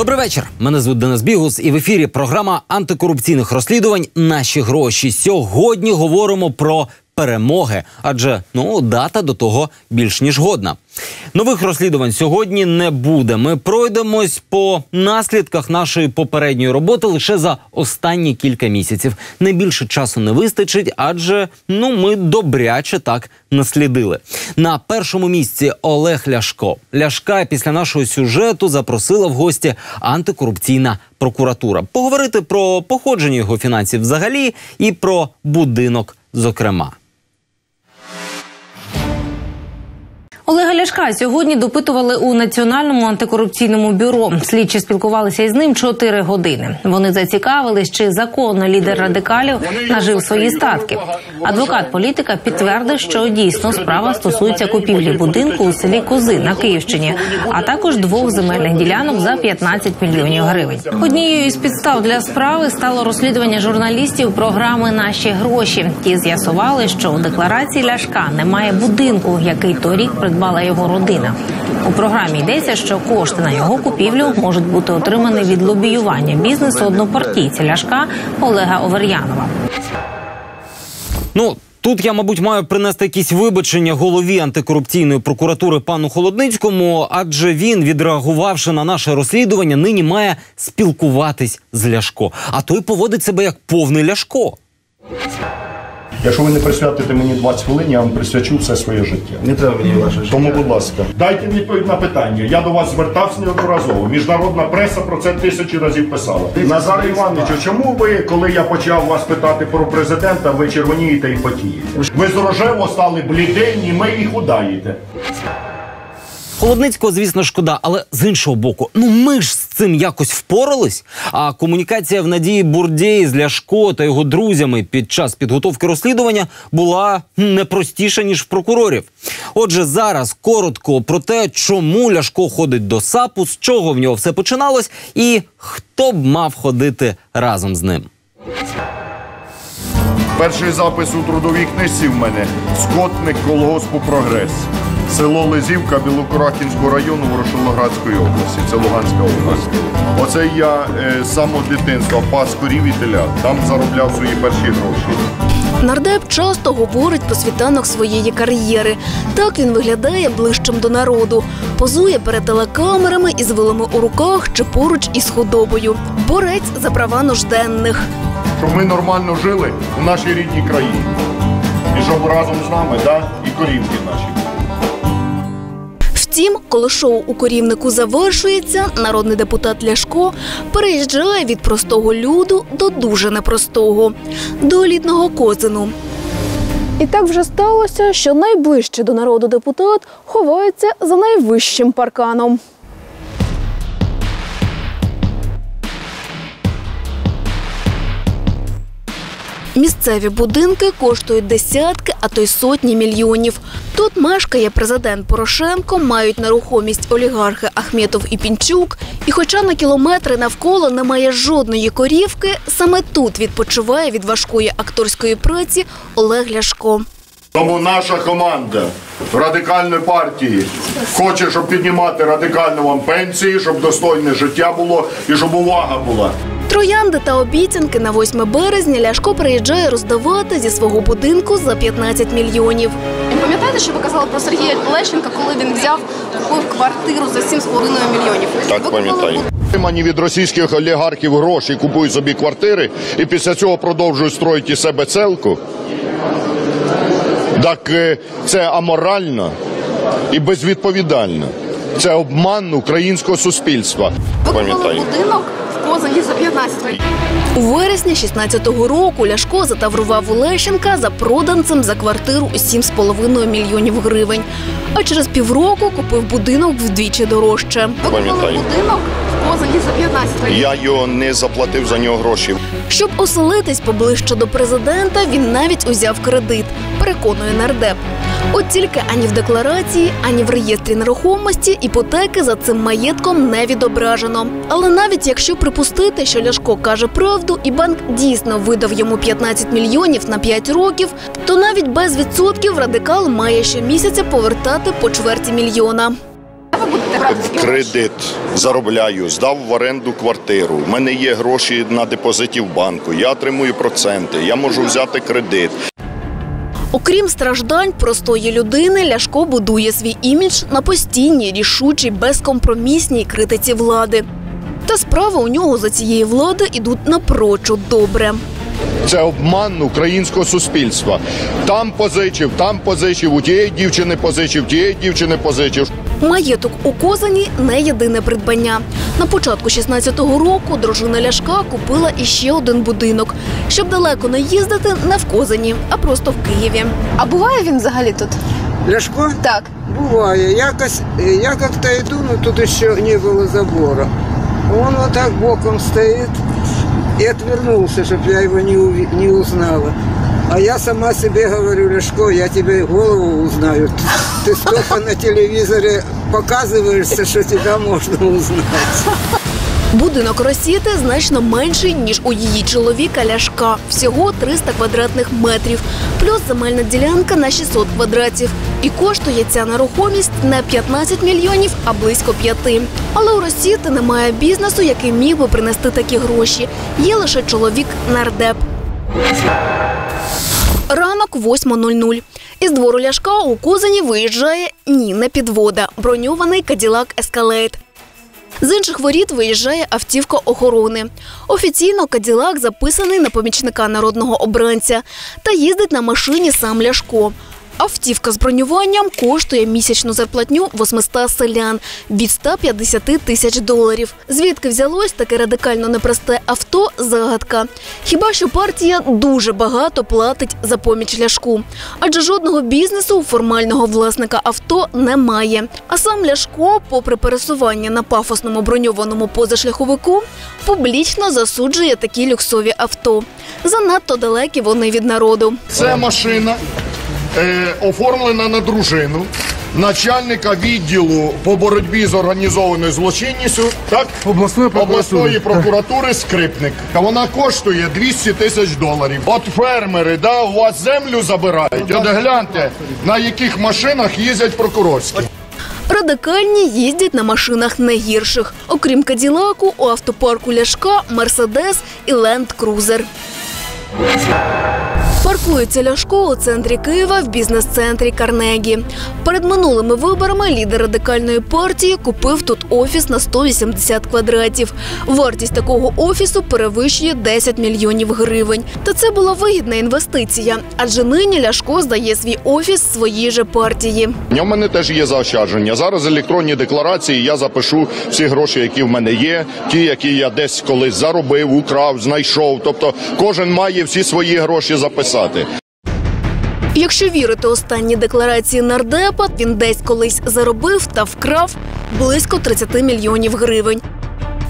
Добрий вечір. Мене звуть Денис Бігус, і в ефірі програма антикорупційних розслідувань Наші гроші. Сьогодні говоримо про перемоги, адже ну дата до того більш ніж годна. Нових розслідувань сьогодні не буде. Ми пройдемось по наслідках нашої попередньої роботи лише за останні кілька місяців. Не більше часу не вистачить, адже ну ми добряче так наслідили. На першому місці Олег Ляшко. Ляшка після нашого сюжету запросила в гості антикорупційна прокуратура. Поговорити про походження його фінансів взагалі і про будинок, зокрема. Олега Ляшка сьогодні допитували у національному антикорупційному бюро. Слідчі спілкувалися із ним 4 години. Вони зацікавились, чи законно лідер радикалів нажив свої статки. Адвокат політика підтвердив, що дійсно справа стосується купівлі будинку у селі Кози на Київщині, а також двох земельних ділянок за 15 мільйонів гривень. Однією із підстав для справи стало розслідування журналістів програми Наші гроші. Ті з'ясували, що у декларації Ляшка немає будинку, який торік придбала його родина. У програмі йдеться, що кошти на його купівлю можуть бути отримані від лобіювання бізнесу однопартійця Ляшка Олега Овер'янова. Ну тут я, мабуть, маю принести якісь вибачення голові антикорупційної прокуратури пану Холодницькому, адже він, відреагувавши на наше розслідування, нині має спілкуватись з Ляшко. А той поводить себе як повний Ляшко. Якщо ви не присвятите мені 20 хвилин, я вам присвячу все своє життя. Не треба мені ваше життя. Тому, будь ласка, дайте відповідь на питання. Я до вас звертався неодноразово. Міжнародна преса про це тисячі разів писала. Назар Івановичу, чому ви, коли я почав вас питати про президента, ви червонієте і потієте? Ви з рожево стали бліденні, ми і худаєте. Холодницького, звісно, шкода, але з іншого боку, ну ми ж з цим якось впорались. А комунікація в надії Бурдєї з Ляшко та його друзями під час підготовки розслідування була не простіша ніж в прокурорів. Отже, зараз коротко про те, чому Ляшко ходить до САПу, з чого в нього все починалось, і хто б мав ходити разом з ним. Перший запис у трудовій книжці в мене скотник колгоспу Прогрес. Село Лизівка Білокурахінського району Ворошилоградської області. Це Луганська область. Оце я е, з самого дитинства пас корів і телят. Там заробляв свої перші гроші. Нардеп часто говорить про світанок своєї кар'єри. Так він виглядає ближчим до народу, позує перед телекамерами із вилами у руках чи поруч із худобою. Борець за права нужденних. Щоб ми нормально жили у нашій рідній країні. І щоб разом з нами, да, і корівки наші. Втім, коли шоу у корівнику завершується, народний депутат Ляшко переїжджає від простого люду до дуже непростого до елітного козину. І так вже сталося, що найближчий до народу депутат ховається за найвищим парканом. Місцеві будинки коштують десятки, а то й сотні мільйонів. Тут мешкає президент Порошенко, мають нерухомість олігархи Ахметов і Пінчук. І хоча на кілометри навколо немає жодної корівки, саме тут відпочиває від важкої акторської праці Олег Ляшко. Тому наша команда радикальної партії хоче, щоб піднімати радикально вам пенсії, щоб достойне життя було і щоб увага була. Троянди та обіцянки на 8 березня Ляшко приїжджає роздавати зі свого будинку за 15 мільйонів. Пам'ятаєте, що ви казали про Сергія Лещенка, коли він взяв купив квартиру за 7,5 мільйонів? Так пам'ятаю. Отримані від російських олігархів гроші купують собі квартири і після цього продовжують строїти себе целку. Так е, це аморально і безвідповідально. Це обман українського суспільства. Ви купили будинок в Козані за 15 мільйонів. У вересні 16-го року Ляшко затаврував у Лещенка за проданцем за квартиру у 7,5 мільйонів гривень. А через півроку купив будинок вдвічі дорожче. Ви купили Пам'ятаю. будинок в Козані за 15 мільйонів. Я його не заплатив за нього гроші. Щоб оселитись поближче до президента, він навіть узяв кредит, переконує нардеп. От тільки ані в декларації, ані в реєстрі нерухомості іпотеки за цим маєтком не відображено. Але навіть якщо припустити, що Ляшко каже правду, і банк дійсно видав йому 15 мільйонів на 5 років, то навіть без відсотків радикал має щомісяця повертати по чверті мільйона. кредит заробляю, здав в оренду квартиру. У мене є гроші на депозиті в банку. Я отримую проценти. Я можу взяти кредит. Окрім страждань простої людини, Ляшко будує свій імідж на постійній, рішучій, безкомпромісній критиці влади. Та справи у нього за цієї влади ідуть напрочуд добре. Це обман українського суспільства. Там позичив, там позичив, у тієї дівчини позичив, тієї дівчини позичив. Маєток у Козані не єдине придбання. На початку 16-го року дружина Ляшка купила іще один будинок, щоб далеко не їздити не в Козані, а просто в Києві. А буває він взагалі тут? Ляшко? Так. Буває. Якось, е, я как-то иду, но тут еще не было забора. Он вот так боком стоит и отвернулся, чтобы я его не, не узнала. А я сама себе говорю, Ляшко, я тебе голову узнаю. Ты столько на телевизоре показываешься, что тебя можно узнать. Будинок Росіти значно менший, ніж у її чоловіка Ляшка. Всього 300 квадратних метрів, плюс земельна ділянка на 600 квадратів. І коштує ця нерухомість не 15 мільйонів, а близько п'яти. Але у Росіти немає бізнесу, який міг би принести такі гроші. Є лише чоловік нардеп. Ранок 8.00. Із двору Ляшка у Козані виїжджає ні, не підвода, броньований Каділак Ескалейт. З інших воріт виїжджає автівка охорони. Офіційно Каділак записаний на помічника народного обранця та їздить на машині сам Ляшко. Автівка з бронюванням коштує місячну зарплатню 800 селян від 150 тисяч доларів. Звідки взялось таке радикально непросте авто – загадка. Хіба що партія дуже багато платить за поміч Ляшку, адже жодного бізнесу формального власника авто немає. А сам Ляшко, попри пересування на пафосному броньованому позашляховику, публічно засуджує такі люксові авто. Занадто далекі вони від народу. Це машина е, оформлена на дружину начальника відділу по боротьбі з організованою злочинністю, так? Обласної прокуратури. обласної прокуратури скрипник. А Вона коштує 200 тисяч доларів. От фермери, да, у вас землю забирають. От гляньте, на яких машинах їздять прокурорські. Радикальні їздять на машинах не гірших. Окрім Каділаку, у автопарку Ляшка, Мерседес і Ленд Крузер. Паркується Ляшко у центрі Києва в бізнес-центрі Карнегі. Перед минулими виборами лідер радикальної партії купив тут офіс на 180 квадратів. Вартість такого офісу перевищує 10 мільйонів гривень. Та це була вигідна інвестиція, адже нині Ляшко здає свій офіс своїй же партії. У мене теж є заощадження. Зараз електронні декларації я запишу всі гроші, які в мене є, ті, які я десь колись заробив, украв, знайшов. Тобто кожен має всі свої гроші записати. Якщо вірити останній декларації нардепа, він десь колись заробив та вкрав близько 30 мільйонів гривень.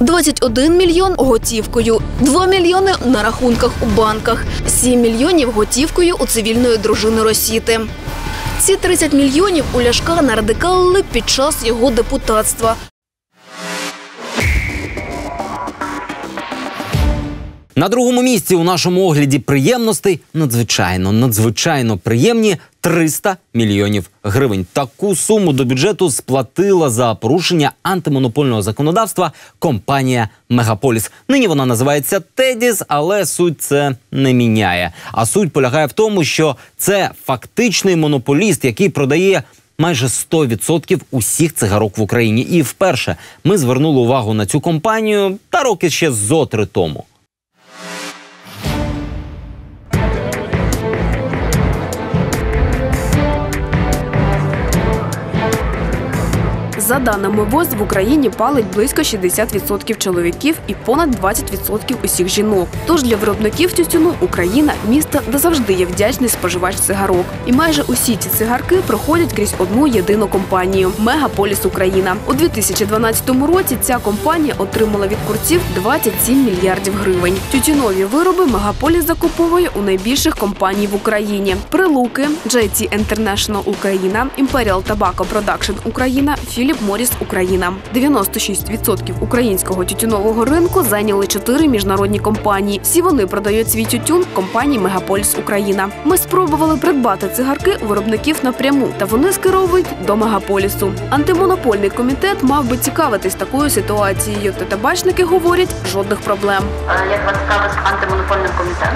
21 мільйон готівкою, 2 мільйони на рахунках у банках, 7 мільйонів готівкою у цивільної дружини Росіти. Ці 30 мільйонів у Ляшка нарадикалили під час його депутатства. На другому місці у нашому огляді приємностей надзвичайно надзвичайно приємні 300 мільйонів гривень. Таку суму до бюджету сплатила за порушення антимонопольного законодавства компанія Мегаполіс. Нині вона називається Тедіс, але суть це не міняє. А суть полягає в тому, що це фактичний монополіст, який продає. Майже 100% усіх цигарок в Україні, і вперше ми звернули увагу на цю компанію та роки ще зо три тому. За даними ВОЗ, в Україні палить близько 60% чоловіків і понад 20% усіх жінок. Тож для виробників тютюну Україна місто, де завжди є вдячний споживач цигарок. І майже усі ці цигарки проходять крізь одну єдину компанію Мегаполіс Україна. У 2012 році ця компанія отримала від курців 27 мільярдів гривень. Тютюнові вироби Мегаполіс закуповує у найбільших компаній в Україні: Прилуки, JT International Україна, Imperial Tobacco Production Україна, Філіп Моріс Україна. 96% українського тютюнового ринку зайняли чотири міжнародні компанії. Всі вони продають свій тютюн компанії Мегаполіс Україна. Ми спробували придбати цигарки у виробників напряму, та вони скеровують до мегаполісу. Антимонопольний комітет мав би цікавитись такою ситуацією. Та табачники говорять жодних проблем. Як вас цікавить з антимонопольним комітетом?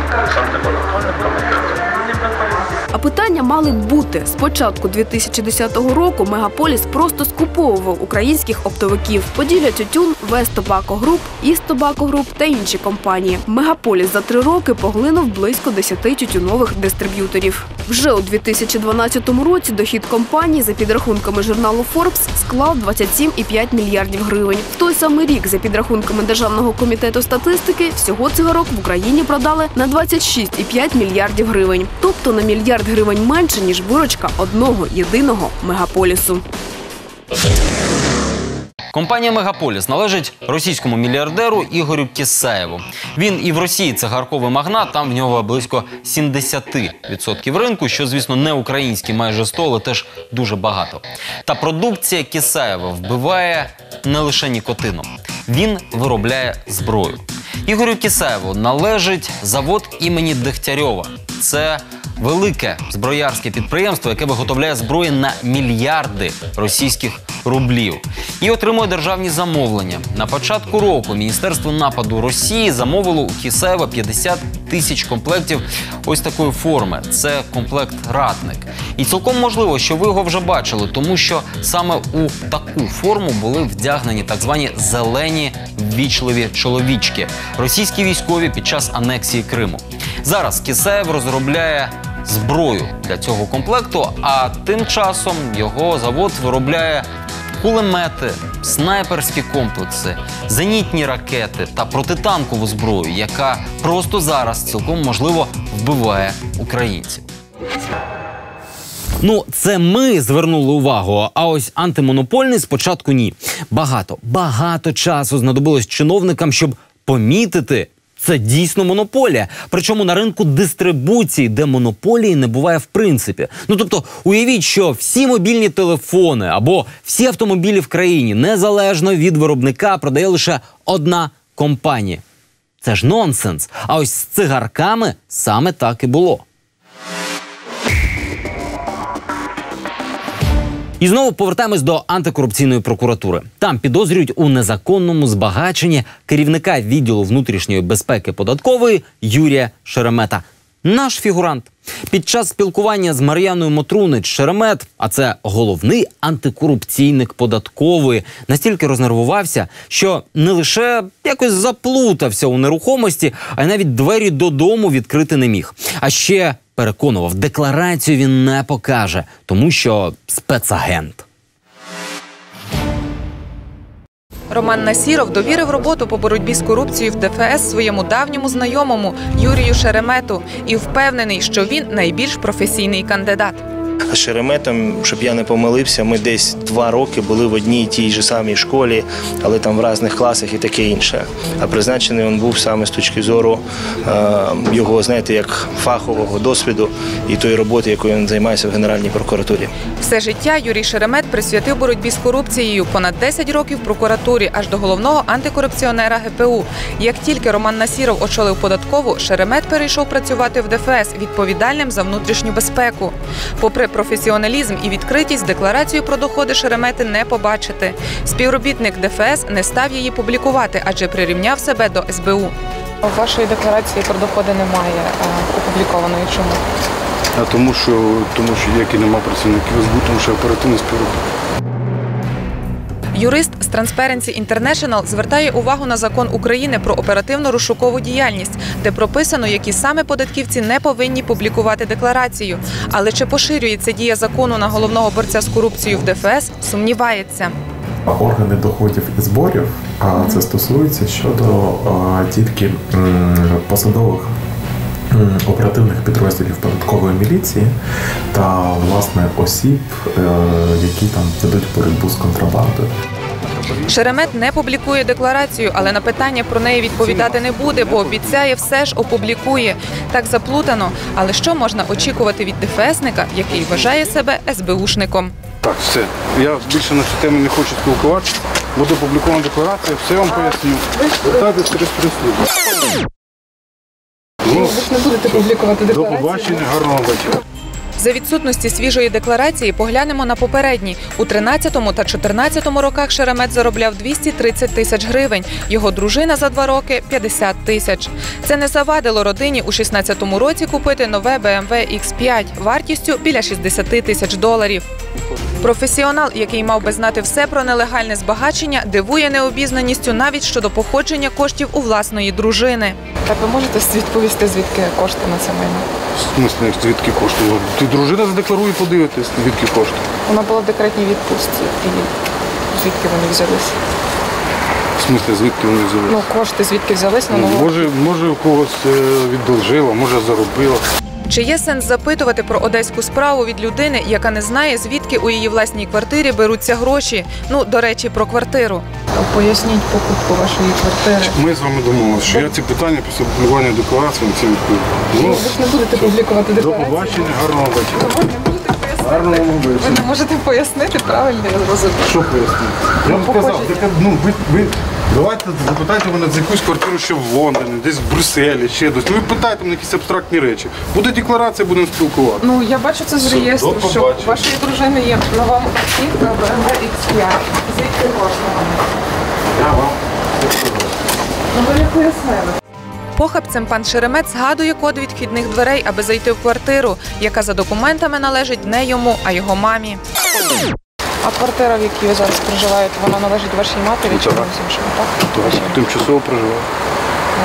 А питання мали б бути з початку 2010 року. Мегаполіс просто скуповував українських оптовиків. Поділля тютюн, Вест Тобако Груп, Іст Тобако Груп та інші компанії. Мегаполіс за три роки поглинув близько 10 тютюнових дистриб'юторів. Вже у 2012 році дохід компанії за підрахунками журналу Forbes склав 27,5 мільярдів гривень. В той самий рік, за підрахунками Державного комітету статистики, всього цигарок в Україні продали на 26,5 мільярдів гривень, тобто на мільярд гривень менше ніж виручка одного єдиного мегаполісу. Компанія Мегаполіс належить російському мільярдеру Ігорю Кісаєву. Він і в Росії цигарковий магнат, там в нього близько 70% ринку, що, звісно, не український, майже 100, але теж дуже багато. Та продукція Кісаєва вбиває не лише нікотином. Він виробляє зброю. Ігорю Кісаєву належить завод імені Дегтярьова. Це велике зброярське підприємство, яке виготовляє зброї на мільярди російських рублів і отримує державні замовлення. На початку року Міністерство нападу Росії замовило у Кісаєва 50 тисяч комплектів ось такої форми. Це комплект ратник. І цілком можливо, що ви його вже бачили, тому що саме у таку форму були вдягнені так звані зелені ввічливі чоловічки, російські військові під час анексії Криму. Зараз Кісаєв розробляє зброю для цього комплекту, а тим часом його завод виробляє кулемети, снайперські комплекси, зенітні ракети та протитанкову зброю, яка просто зараз цілком можливо вбиває українців. Ну, це ми звернули увагу. А ось антимонопольний спочатку ні. Багато, багато часу знадобилось чиновникам, щоб помітити. Це дійсно монополія. Причому на ринку дистрибуції, де монополії не буває в принципі. Ну тобто, уявіть, що всі мобільні телефони або всі автомобілі в країні незалежно від виробника продає лише одна компанія. Це ж нонсенс. А ось з цигарками саме так і було. І знову повертаємось до антикорупційної прокуратури. Там підозрюють у незаконному збагаченні керівника відділу внутрішньої безпеки податкової Юрія Шеремета. Наш фігурант під час спілкування з Мар'яною Мотрунич Шеремет, а це головний антикорупційник податкової, настільки рознервувався, що не лише якось заплутався у нерухомості, а й навіть двері додому відкрити не міг. А ще переконував, декларацію він не покаже, тому що спецагент. Роман Насіров довірив роботу по боротьбі з корупцією в ДФС своєму давньому знайомому Юрію Шеремету і впевнений, що він найбільш професійний кандидат. З Шереметом, щоб я не помилився, ми десь два роки були в одній і тій же самій школі, але там в різних класах і таке інше. А призначений він був саме з точки зору е, його, знаєте, як фахового досвіду і тої роботи, якою він займається в Генеральній прокуратурі. Все життя Юрій Шеремет присвятив боротьбі з корупцією понад 10 років в прокуратурі аж до головного антикорупціонера ГПУ. Як тільки Роман Насіров очолив податкову, Шеремет перейшов працювати в ДФС відповідальним за внутрішню безпеку. Попри професіоналізм і відкритість, декларацію про доходи Шеремети не побачити. Співробітник ДФС не став її публікувати, адже прирівняв себе до СБУ. Вашої декларації про доходи немає е, опублікованої. Чому? А тому що тому що як і нема працівників СБУ, тому що оперативний співробітник. Юрист з Transparency International звертає увагу на закон України про оперативно-розшукову діяльність, де прописано, які саме податківці не повинні публікувати декларацію. Але чи поширюється дія закону на головного борця з корупцією в ДФС, сумнівається. Органи доходів і зборів, а це стосується щодо тільки посадових оперативних підрозділів податкової міліції та власне осіб, е, які там ведуть боротьбу з контрабандою. Шеремет не публікує декларацію, але на питання про неї відповідати не буде, бо обіцяє все ж опублікує. Так заплутано. Але що можна очікувати від ДФСника, який вважає себе СБУшником? Так, все. Я більше на цю тему не хочу спілкуватися. Буде опублікована декларація, все вам поясню. Питайте через прислугу. Ви ж не будете публікувати до декларацію? побачення, гарного вечора. За відсутності свіжої декларації поглянемо на попередні. У 13-му та 14-му роках Шеремет заробляв 230 тисяч гривень. Його дружина за два роки 50 тисяч. Це не завадило родині у 16-му році купити нове BMW X5 вартістю біля 60 тисяч доларів. Професіонал, який мав би знати все про нелегальне збагачення, дивує необізнаністю навіть щодо походження коштів у власної дружини. Так ви можете відповісти, звідки кошти на це майно? Смислі, звідки кошти? Ти дружина задекларує, подивитись, звідки кошти. Вона була в декретній відпустці. І звідки вони взялися? В смислі, звідки вони взяли? Ну, кошти звідки взялись на нову? може, може у когось е, віддолжила, може заробила. Чи є сенс запитувати про одеську справу від людини, яка не знає, звідки у її власній квартирі беруться гроші? Ну, до речі, про квартиру. Поясніть покупку вашої квартири. Ми з вами домовилися, що я ці питання після опублікування декларації на ці відповім. Ну, Ви ж не будете публікувати до побачення, гарного вечора. Гарного вам Ви не можете пояснити правильно, я зрозумів. Що пояснити? Я вам сказав, таке, ну, ви, ви, давайте запитайте мене за якусь квартиру ще в Лондоні, десь в Брюсселі, ще десь. Ну, ви питайте мене якісь абстрактні речі. Буде декларація, будемо спілкуватися. Ну, я бачу це з Все, реєстру, до що у побачення. вашої дружини є нова автівка BMW X5. Звідки можна? Ну, ви не пояснили. Похабцем пан Шеремет згадує код від вхідних дверей, аби зайти в квартиру, яка за документами належить не йому, а його мамі. А квартира, в якій ви зараз проживаєте, вона належить вашій матері чи Так. комусь іншому? Так? Вашій. Тимчасово проживаю.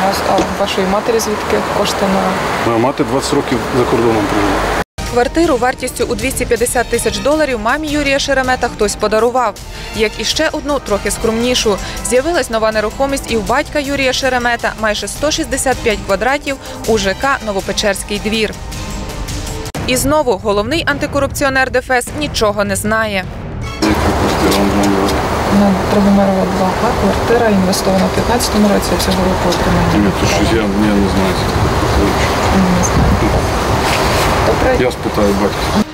Раз. А вашої матері звідки кошти на Моя мати 20 років за кордоном прожила. Квартиру вартістю у 250 тисяч доларів мамі Юрія Шеремета хтось подарував. Як і ще одну, трохи скромнішу. З'явилась нова нерухомість і в батька Юрія Шеремета майже 165 квадратів у ЖК Новопечерський двір. І знову головний антикорупціонер ДФС нічого не знає. На Драгомирова 2 квартира інвестована в 15-му році, а цього року отримання. Ні, то щось я, я не знаю. Не знаю. Я спитаю батька.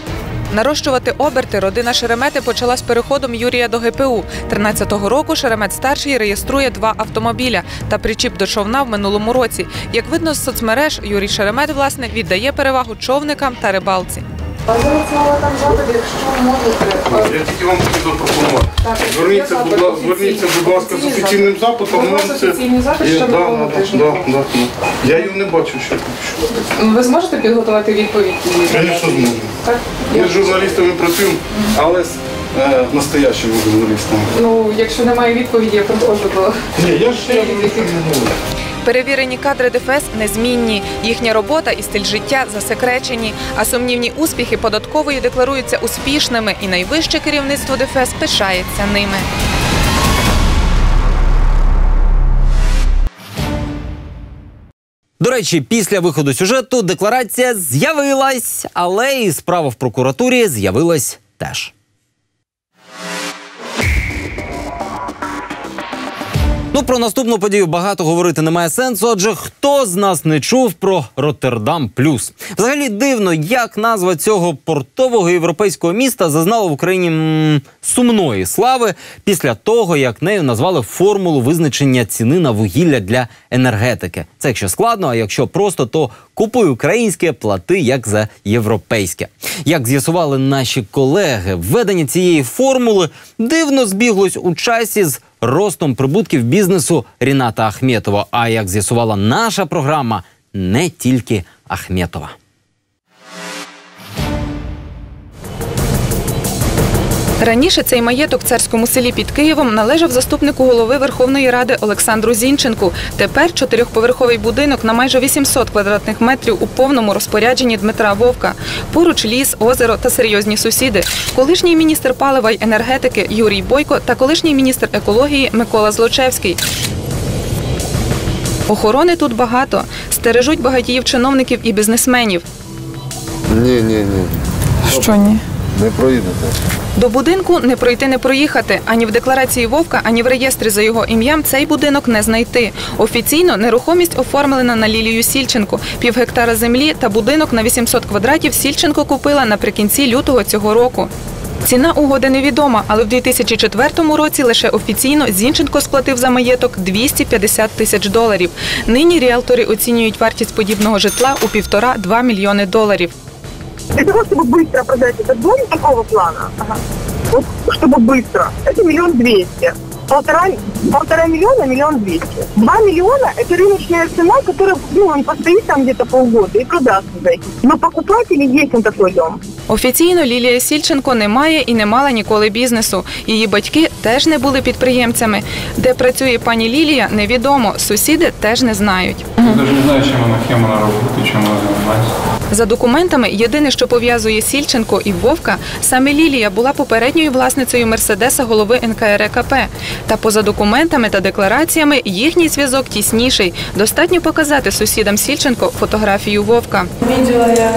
Нарощувати оберти родина Шеремети почала з переходом Юрія до ГПУ. 13-го року Шеремет старший реєструє два автомобіля та причіп до човна в минулому році. Як видно з соцмереж, Юрій Шеремет власне віддає перевагу човникам та рибалці. Я тільки вам хотів запропонувати. Зверніться, будь ласка, зверніться, будь ласка, з офіційним запитом. Ми це... Є, да, да, да, да, да, да. Я його не бачу ще. Ви зможете підготувати відповідь? Звісно, зможу. Ми з журналістами працюємо, але з е, настоящими журналістами. Ну, якщо немає відповіді, я приходжу до Ні, я ж я Перевірені кадри ДФС незмінні. Їхня робота і стиль життя засекречені, а сумнівні успіхи податкової декларуються успішними, і найвище керівництво ДФС пишається ними. До речі, після виходу сюжету декларація з'явилась, але і справа в прокуратурі з'явилась теж. Ну, про наступну подію багато говорити немає сенсу, адже хто з нас не чув про Роттердам Плюс? Взагалі дивно, як назва цього портового європейського міста зазнала в Україні м, сумної слави після того, як нею назвали формулу визначення ціни на вугілля для енергетики. Це якщо складно, а якщо просто, то купуй українське, плати як за європейське. Як з'ясували наші колеги, введення цієї формули дивно збіглось у часі з ростом прибутків бізнесу Ріната Ахметова. А як з'ясувала наша програма, не тільки Ахметова. Раніше цей маєток в царському селі під Києвом належав заступнику голови Верховної Ради Олександру Зінченку. Тепер чотирьохповерховий будинок на майже 800 квадратних метрів у повному розпорядженні Дмитра Вовка. Поруч ліс, озеро та серйозні сусіди. Колишній міністр палива й енергетики Юрій Бойко та колишній міністр екології Микола Злочевський. Охорони тут багато. Стережуть багатіїв чиновників і бізнесменів. Ні, ні, ні. Що ні? Не проїдете. До будинку не пройти, не проїхати. Ані в декларації Вовка, ані в реєстрі за його ім'ям цей будинок не знайти. Офіційно нерухомість оформлена на Лілію Сільченко. Пів гектара землі та будинок на 800 квадратів Сільченко купила наприкінці лютого цього року. Ціна угоди невідома, але в 2004 році лише офіційно Зінченко сплатив за маєток 250 тисяч доларів. Нині ріалтори оцінюють вартість подібного житла у півтора-два мільйони доларів Для того, чтобы быстро продать этот дом такого плана, вот, чтобы быстро, это миллион двести. Полтора, полтора миллиона, миллион двести. Два миллиона – это рыночная цена, которая, ну, он постоит там где-то полгода и продастся за эти. Но покупатели есть на такой дом. Офіційно Лілія Сільченко не має і не мала ніколи бізнесу. Її батьки теж не були підприємцями. Де працює пані Лілія, невідомо. Сусіди теж не знають. Я навіть не знаю, чим вона кем вона робить, чим вона займається. За документами, єдине, що пов'язує Сільченко і Вовка, саме Лілія була попередньою власницею Мерседеса голови НКРКП. Та поза документами та деклараціями їхній зв'язок тісніший. Достатньо показати сусідам Сільченко фотографію Вовка. Видела я.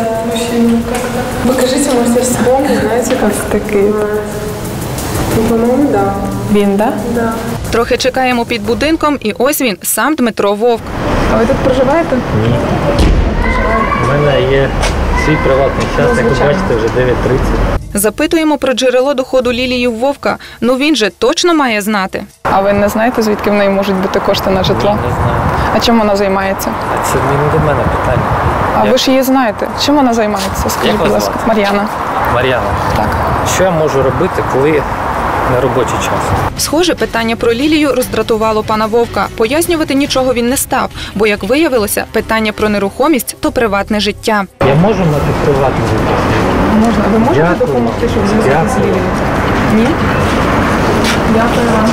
Покажите мастерство, знаете, как такие. Ну, по-моему, да. Він, да? Да. Трохи чекаємо під будинком, і ось він, сам Дмитро Вовк. А ви тут проживаєте? Ні. У мене є свій приватний час, як ви бачите, вже 9.30. Запитуємо про джерело доходу Лілії Вовка. Ну він же точно має знати. А ви не знаєте, звідки в неї можуть бути кошти на житло? Не знаю. А чим вона займається? Це не до мене питання. А Я- ви ж її знаєте. Чим вона займається? Скажіть, будь ласка. Мар'яна. Мар'яна, Так. що я можу робити, коли на робочий час? Схоже, питання про Лілію роздратувало пана Вовка. Пояснювати нічого він не став, бо, як виявилося, питання про нерухомість то приватне життя. Я можу мати приватне життя? Можна. Ви можете Дякую. допомогти, щоб зв'язати з Лілією? Ні? Дякую вам.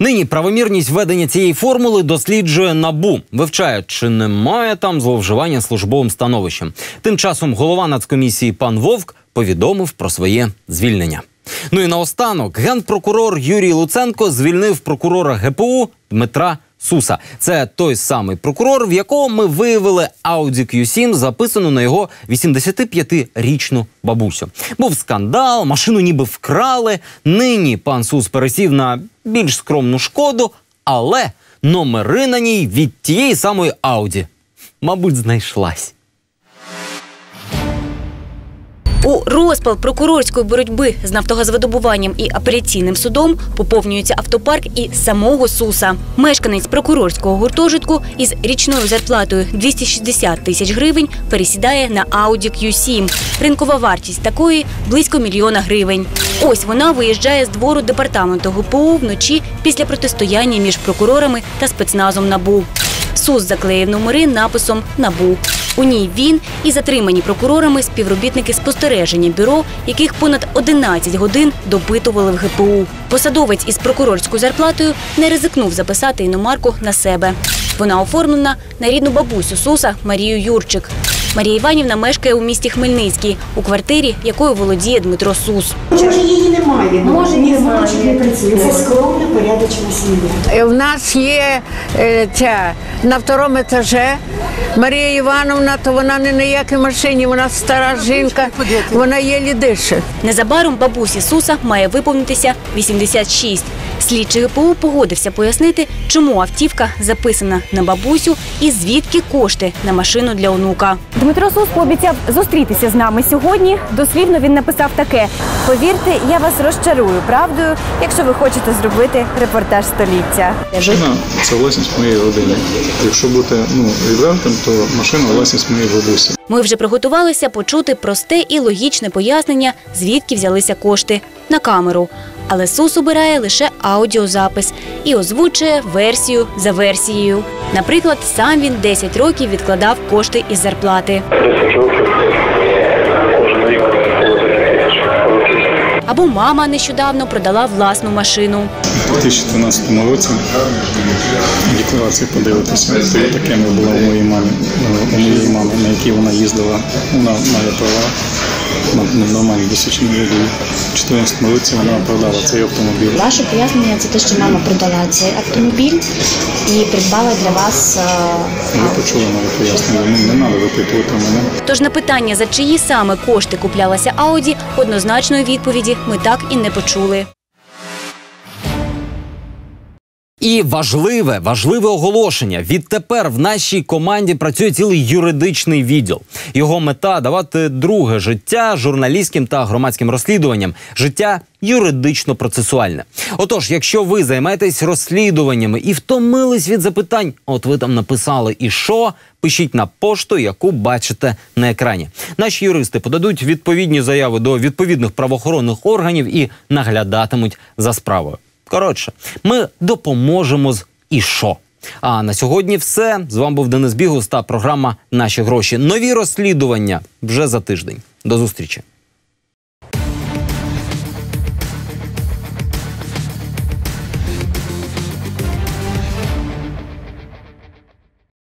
Нині правомірність введення цієї формули досліджує набу, вивчає, чи немає там зловживання службовим становищем. Тим часом голова нацкомісії пан Вовк повідомив про своє звільнення. Ну і наостанок генпрокурор Юрій Луценко звільнив прокурора ГПУ Дмитра Суса. Це той самий прокурор, в якого ми виявили Audi Q7, записану на його 85-річну бабусю. Був скандал, машину ніби вкрали. Нині пан Сус пересів на більш скромну шкоду, але номери на ній від тієї самої Audi. Мабуть, знайшлась. У розпал прокурорської боротьби з нафтогазвидобуванням і апеляційним судом поповнюється автопарк і самого Суса. Мешканець прокурорського гуртожитку із річною зарплатою 260 тисяч гривень пересідає на Audi Q7. Ринкова вартість такої близько мільйона гривень. Ось вона виїжджає з двору департаменту ГПУ вночі після протистояння між прокурорами та спецназом НАБУ. Сус заклеїв номери написом НАБУ. У ній він і затримані прокурорами співробітники спостереження бюро, яких понад 11 годин допитували в ГПУ. Посадовець із прокурорською зарплатою не ризикнув записати іномарку на себе. Вона оформлена на рідну бабусю Суса Марію Юрчик. Марія Іванівна мешкає у місті Хмельницький, у квартирі, якою володіє Дмитро Сус. Може, її немає. Може, ні не працює. Це скромна, порядочна сім'я. У нас є е, ця на второму етажі Марія Івановна, то вона не на якій машині, вона стара жінка, вона єлі дише. Незабаром бабусі Суса має виповнитися 86. Слідчий ГПУ погодився пояснити, чому автівка записана на бабусю і звідки кошти на машину для онука. Дмитро Сус пообіцяв зустрітися з нами сьогодні. Дослівно він написав таке: повірте, я вас розчарую правдою, якщо ви хочете зробити репортаж століття. Машина це власність моєї родини. Якщо бути ну, відвертим, то машина власність моєї бабусі. Ми вже приготувалися почути просте і логічне пояснення, звідки взялися кошти на камеру. Але Сус обирає лише аудіозапис і озвучує версію за версією. Наприклад, сам він 10 років відкладав кошти із зарплати. Або мама нещодавно продала власну машину. У 2012 році декларації подивитися. Camry була у моїй мамі, у моєї мами, на якій вона їздила. Вона має права на на нормальні досвідчені водії. У 2014 році вона продала цей автомобіль. Ваше пояснення це те, що мама продала цей автомобіль і придбала для вас. е, Ви почули моє пояснення, не, не треба випитувати мене. Тож на питання, за чиї саме кошти куплялася Ауді, однозначної відповіді ми так і не почули. І важливе, важливе оголошення. Відтепер в нашій команді працює цілий юридичний відділ. Його мета давати друге життя журналістським та громадським розслідуванням, життя юридично-процесуальне. Отож, якщо ви займаєтесь розслідуваннями і втомились від запитань, от ви там написали і що, пишіть на пошту, яку бачите на екрані. Наші юристи подадуть відповідні заяви до відповідних правоохоронних органів і наглядатимуть за справою. Коротше, ми допоможемо з і що. А на сьогодні все. З вами був Денис Бігус та програма Наші гроші. Нові розслідування вже за тиждень. До зустрічі.